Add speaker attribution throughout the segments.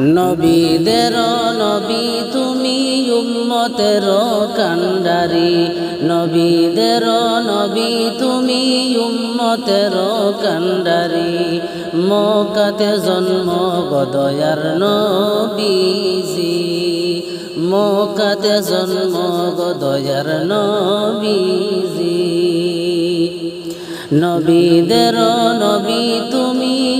Speaker 1: নবীদের নবী তুমি উম্মতের কান্ডারি। নবীদের নবী তুমি উম্মতের কান্ডারি। মকাতে জন্ম গদয়ার নবীজি। মকাতে জন্ম গদয়ার নবীজি। নবীদের নবী তুমি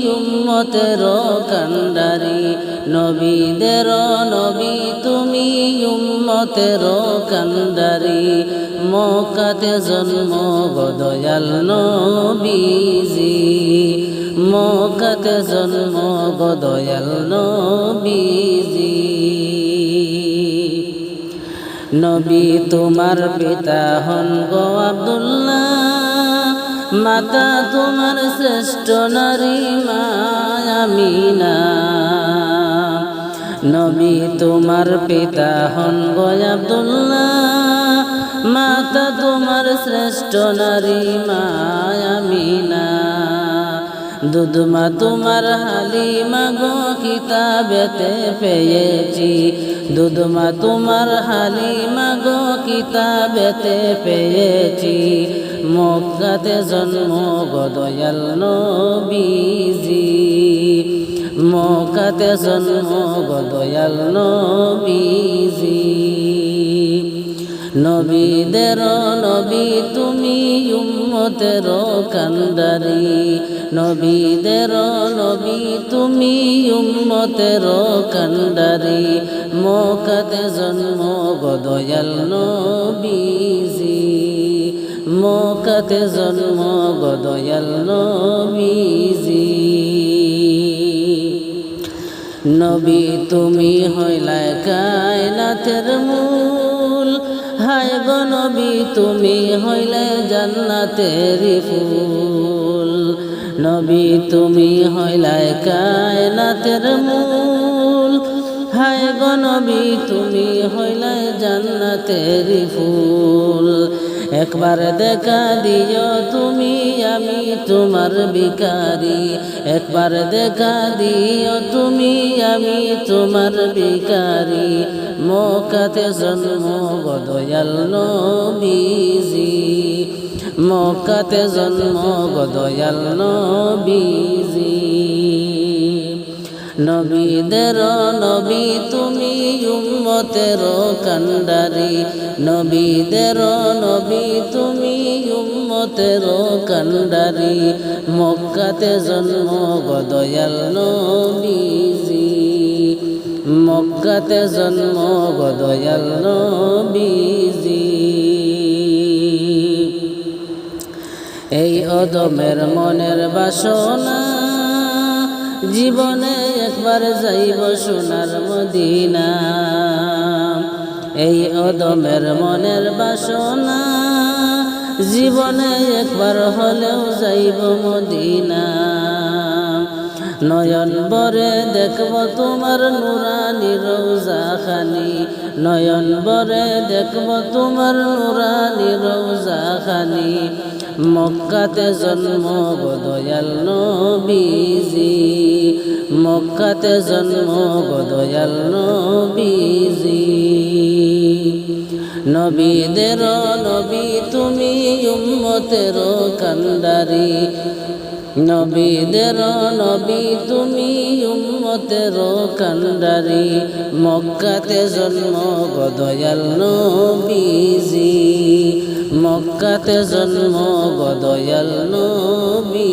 Speaker 1: উম্মতের কান্ডারি। নবীদের নবী, তুমি উম্মতের কান্ডারি। মকাতে জন্ম গদয়াল নবীজি। মকাতে জন্ম গদয়াল নবীজি। নবী তোমার পিতা হন গো আব্দুল্লাহ। মাতা তোমার শ্রেষ্ঠ নারী মায়ামিনা নবী তোমার পিতা হন গয়াবদুল্লা মাতা তোমার শ্রেষ্ঠ নারী মায়ামিনা দুধমা তোমার হালিমা গো কিতাবেতে পেয়েছি। দুধমা তোমার হালিমা গো কিতাবেতে পেয়েছি। মক্কাতে জন্ম গদয়াল নবীজি। মক্কাতে জন্ম গদয়াল নবীজি। নবীদের নবী তুমি উম্মতের কান্ডারি নবীদের নবী, তুমি উম্মতের কান্ডারি মকাতে জন্ম গদয়াল নবীজি, মকাতে জন্ম গদয়াল নবীজি। নবী, তুমি হইলায় কায়নাথের মূল হায় গনবী নবী, তুমি হইলে জান্নাতের ফুল। নবী, তুমি হইলায় কায়নাতের মূল। হায় গনবী নবী, তুমি হইলে জান্নাতের ফুল। একবার দেখা দিও তুমি, আমি তোমার বিকারি একবার দেখা দিও তুমি, আমি তোমার বিকারি মকাতে জন্ম গদয়াল নবীজি। মকাতে জন্ম গদয়াল নবীজি। নবীদের নবী তুমি উম্মতের কান্ডারি নবীদের নবী, তুমি উম্মতের কান্ডারি মক্কাতে জন্ম গদয়াল নবীজি। মক্কাতে জন্ম গদয়াল নবীজি। এই অদমের মনের বাসনা, জীবনে একবার যাইব সোনার মদিনা। এই অদমের মনের বাসনা, জীবনে একবার হলেও যাইব মদিনা। নয়ন বরে দেখব তোমার নুরানি রৌজা খানি নয়ন বরে দেখব তোমার নুরানি রৌজা খানি মক্কাতে জন্ম গদয়াল নবীজি। মক্কাতে জন্ম গদয়াল নবীজি। নবীদের নবী তুমি উম্মতের কান্ডারি নবীদের নবী তুমি উম্মতের কান্ডারি মক্কাতে জন্ম গদয়াল নবীজি। মক্কাতে জন্ম গদয়াল নবী